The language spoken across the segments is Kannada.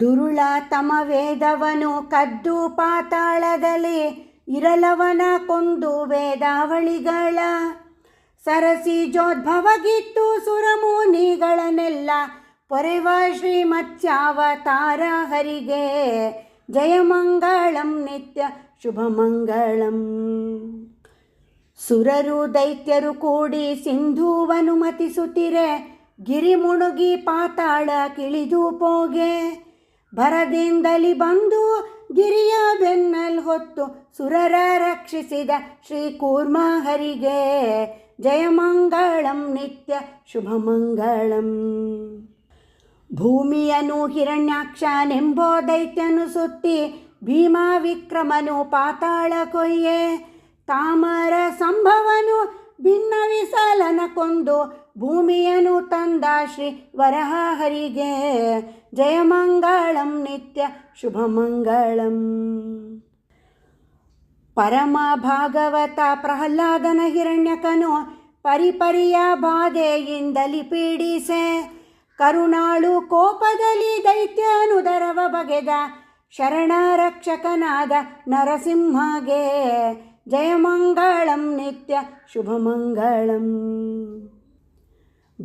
ದುರುಳ ತಮ ವೇದವನು ಕದ್ದು ಪಾತಾಳದಲ್ಲಿ ಇರಲವನ ಕೊಂದು ವೇದಾವಳಿಗಳ. ಸರಸಿ ಜೋದ್ಭವಗಿತ್ತು ಸುರಮುನಿಗಳನ್ನೆಲ್ಲ ಪೊರೆವ ಶ್ರೀಮತ್ಸ್ಯಾವತಾರ ಹರಿಗೆ. ಜಯಮಂಗಳಂ ನಿತ್ಯ ಶುಭಮಂಗಳಂ ಸುರರು ದೈತ್ಯರು ಕೂಡಿ ಸಿಂಧುವನುಮತಿಸುತ್ತಿರೆ ಗಿರಿ ಮುಣುಗಿ ಪಾತಾಳ ಕಿಳಿದು ಪೋಗೆ. ಭರದಿಂದಲಿ ಬಂದು ಗಿರಿಯ ಬೆನ್ನಲ್ ಹೊತ್ತು ಸುರರ ರಕ್ಷಿಸಿದ ಶ್ರೀ ಕೂರ್ಮ ಹರಿಗೆ ಜಯಮಂಗಳಂ ನಿತ್ಯ ಶುಭಮಂಗಳಂ ಭೂಮಿಯನು ಹಿರಣ್ಯಾಕ್ಷನೆಂಬೋ ದೈತ್ಯನು ಸುತ್ತಿ ಭೀಮಾ ವಿಕ್ರಮನು ಪಾತಾಳ ಕೊಯ್ಯೆ. ತಾಮರ ಸಂಭವನು ಭಿನ್ನ ವಿಸಾಲನ ಕೊಂದು ಭೂಮಿಯನು ತಂದ ಶ್ರೀ ವರಹರಿಗೆ ಜಯಮಂಗಳಂ ನಿತ್ಯ ಶುಭಮಂಗಳಂ ಪರಮ ಭಾಗವತ ಪ್ರಹ್ಲಾದನ ಹಿರಣ್ಯಕನು ಪರಿಪರಿಯ ಬಾಧೆಯಿಂದಲಿ ಪೀಡಿಸೆ. ಕರುಣಾಳು ಕೋಪದಲ್ಲಿ ದೈತ್ಯನುದರವ ಬಗೆದ ಶರಣ ರಕ್ಷಕನಾದ ನರಸಿಂಹಗೆ. ಜಯಮಂಗಳಂ ನಿತ್ಯ ಶುಭಮಂಗಳಂ.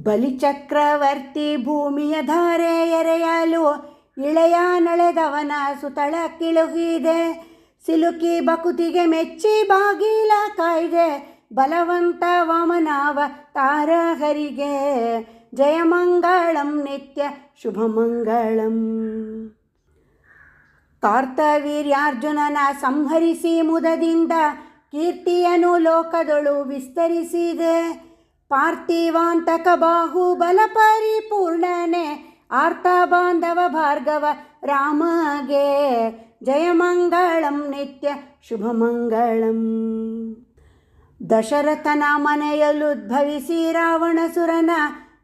ಬಲಿಚಕ್ರವರ್ತಿ ಭೂಮಿಯ ಧಾರೆ ಎರೆಯಲು ಇಳೆಯ ನಳೆದವನ ಸುತಳ ಕಿಳುಗಿದೆ. ಸಿಲುಕಿ ಬಕುತಿಗೆ ಮೆಚ್ಚಿ ಬಾಗಿಲ ಕಾಯ್ದೆ. ಬಲವಂತ ವಾಮನಾವ ತಾರಹರಿಗೆ ಜಯಮಂಗಳಂ ನಿತ್ಯ ಶುಭಮಂಗಳಂ. ಕಾರ್ತವೀರ್ಯಾರ್ಜುನನ ಸಂಹರಿಸಿ ಮುದದಿಂದ ಕೀರ್ತಿಯನು ಲೋಕದೊಳು ವಿಸ್ತರಿಸಿದೆ. ಪಾರ್ಥಿವಾಂತಕ ಬಾಹುಬಲ ಪರಿಪೂರ್ಣನೆ. ಆರ್ತ ಬಾಂಧವ ಭಾರ್ಗವ ರಾಮಗೆ ಜಯಮಂಗಳಂ ನಿತ್ಯ ಶುಭಮಂಗಳಂ ದಶರಥನ ಮನೆಯಲ್ಲುದ್ಭವಿಸಿ ರಾವಣಸುರನ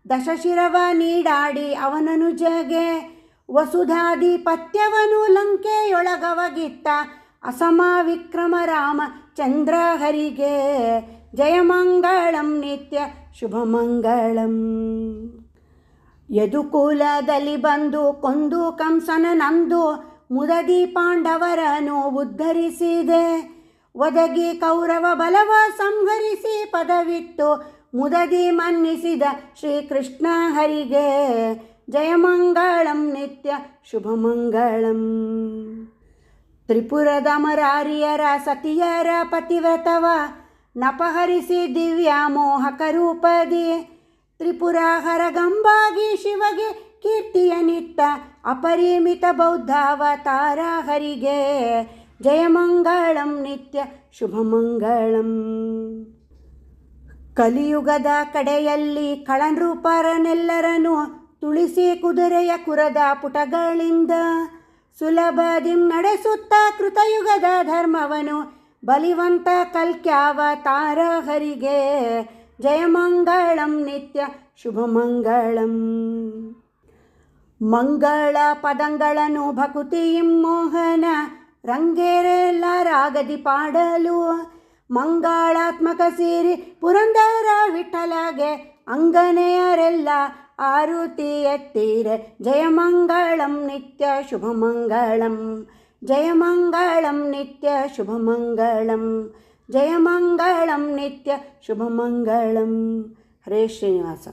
ದಶಶಿರವ ನೀಡಾಡಿ ಅವನನು ಜಗೆ. ವಸುಧಾಧಿಪತ್ಯವನು ಲಂಕೆಯೊಳಗವಗಿತ್ತ. ಅಸಮ ವಿಕ್ರಮ ರಾಮ ಚಂದ್ರ ಹರಿಗೆ ಜಯಮಂಗಳಂ ನಿತ್ಯ ಶುಭಮಂಗಳಂ ಯದುಕುಲದಲ್ಲಿ ಬಂದು ಕೊಂದು ಕಂಸನ ನಂದು ಮುದದಿ ಪಾಂಡವರನ್ನು ಉದ್ಧರಿಸಿದೆ. ಒದಗಿ ಕೌರವ ಬಲವ ಸಂಹರಿಸಿ ಪದವಿಟ್ಟು ಮುದದಿ ಮನ್ನಿಸಿದ ಶ್ರೀಕೃಷ್ಣ ಹರಿಗೆ ಜಯಮಂಗಳಂ ನಿತ್ಯ ಶುಭಮಂಗಳಂ ತ್ರಿಪುರದ ಮರಾರಿಯರ ಸತಿಯರ ಪತಿವ್ರತವ ನಪಹರಿಸಿ ದಿವ್ಯ ಮೋಹಕ ರೂಪದಿ. ತ್ರಿಪುರಾಹರ ಗಂಬಾಗಿ ಶಿವಗೆ ಕೀರ್ತಿಯ ನಿತ್ತ ಅಪರಿಮಿತ ಬೌದ್ಧಾವತಾರ ಹರಿಗೆ. ಜಯಮಂಗಳಂ ನಿತ್ಯ ಶುಭಮಂಗಳಂ ಕಲಿಯುಗದ ಕಡೆಯಲ್ಲಿ ಕಳನೃಪರನೆಲ್ಲರನು ತುಳಿಸಿ ಕುದುರೆಯ ಕುರದ ಪುಟಗಳಿಂದ ಸುಲಭದಿಂ ನಡೆಸುತ್ತ ಕೃತಯುಗದ ಧರ್ಮವನು ಬಲಿವಂತ ಕಲ್ಕ್ಯಾವತಾರ ಹರಿಗೆ ಜಯಮಂಗಳಂ ನಿತ್ಯ ಶುಭಮಂಗಳಂ ಮಂಗಳ. ಪದಂಗಳನು ಭಕುತಿಯಿಂ ಮೋಹನ ರಂಗೇರೆಲ್ಲ ರಾಗದಿ ಪಾಡಲು. ಮಂಗಳಾತ್ಮಕ ಸೇರಿ ಪುರಂದರ ವಿಠಲಗೆ ಅಂಗನೆಯರೆಲ್ಲ ಆರುತಿ ಎತ್ತೀರೆ ಜಯಮಂಗಳಂ ನಿತ್ಯ ಶುಭಮಂಗಳಂ ಜಯಮಂಗಳಂ ನಿತ್ಯ ಶುಭಮಂಗಳಂ ಜಯಮಂಗಳಂ ನಿತ್ಯ ಶುಭಮಂಗಳಂ ಹರೇ ಶ್ರೀನಿವಾಸ